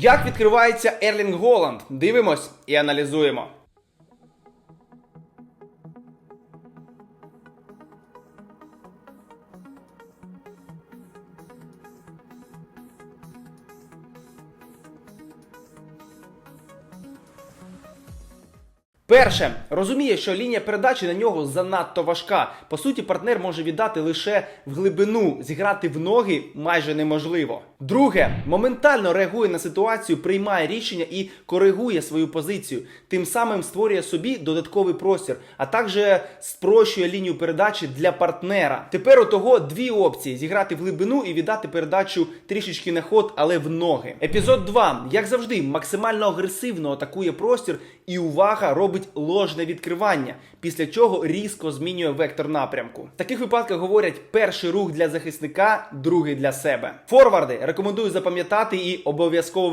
Як відкривається Ерлінг Голланд? Дивимось і аналізуємо. Перше, розуміє, що лінія передачі на нього занадто важка. По суті, партнер може віддати лише в глибину, зіграти в ноги майже неможливо. Друге, моментально реагує на ситуацію, приймає рішення і коригує свою позицію. Тим самим створює собі додатковий простір, а також спрощує лінію передачі для партнера. Тепер у того дві опції: зіграти в глибину і віддати передачу трішечки на ход, але в ноги. Епізод 2. Як завжди, максимально агресивно атакує простір, і увага робить ложне відкривання, після чого різко змінює вектор напрямку. В таких випадках говорять перший рух для захисника, другий для себе. Форварди рекомендую запам'ятати і обов'язково